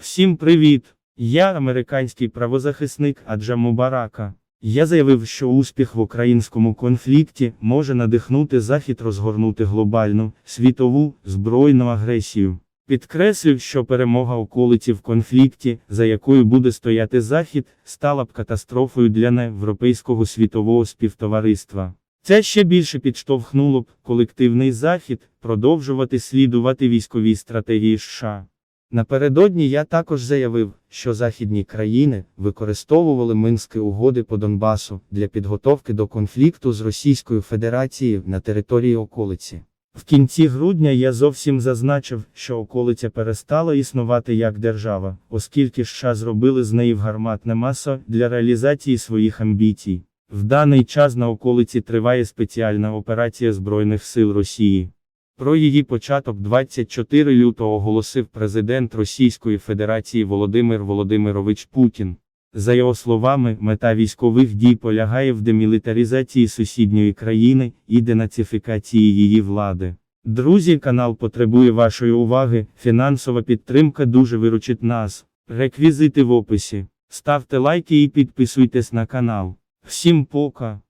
Всім привіт! Я американський правозахисник Аджа Мубарака. Я заявив, що успіх в українському конфлікті може надихнути Захід розгорнути глобальну, світову, збройну агресію. Підкреслив, що перемога околиці в конфлікті, за якою буде стояти Захід, стала б катастрофою для неєвропейського світового співтовариства. Це ще більше підштовхнуло б колективний Захід продовжувати слідувати військовій стратегії США. Напередодні я також заявив, що західні країни використовували Минські угоди по Донбасу для підготовки до конфлікту з Російською Федерацією на території околиці. В кінці грудня я зовсім зазначив, що околиця перестала існувати як держава, оскільки США зробили з неї гарматне масо для реалізації своїх амбіцій. В даний час на околиці триває спеціальна операція Збройних сил Росії. Про її початок 24 лютого оголосив президент Російської Федерації Володимир Володимирович Путін. За його словами, мета військових дій полягає в демілітаризації сусідньої країни і денацифікації її влади. Друзі, канал потребує вашої уваги, фінансова підтримка дуже виручить нас. Реквізити в описі. Ставте лайки і підписуйтесь на канал. Всім пока!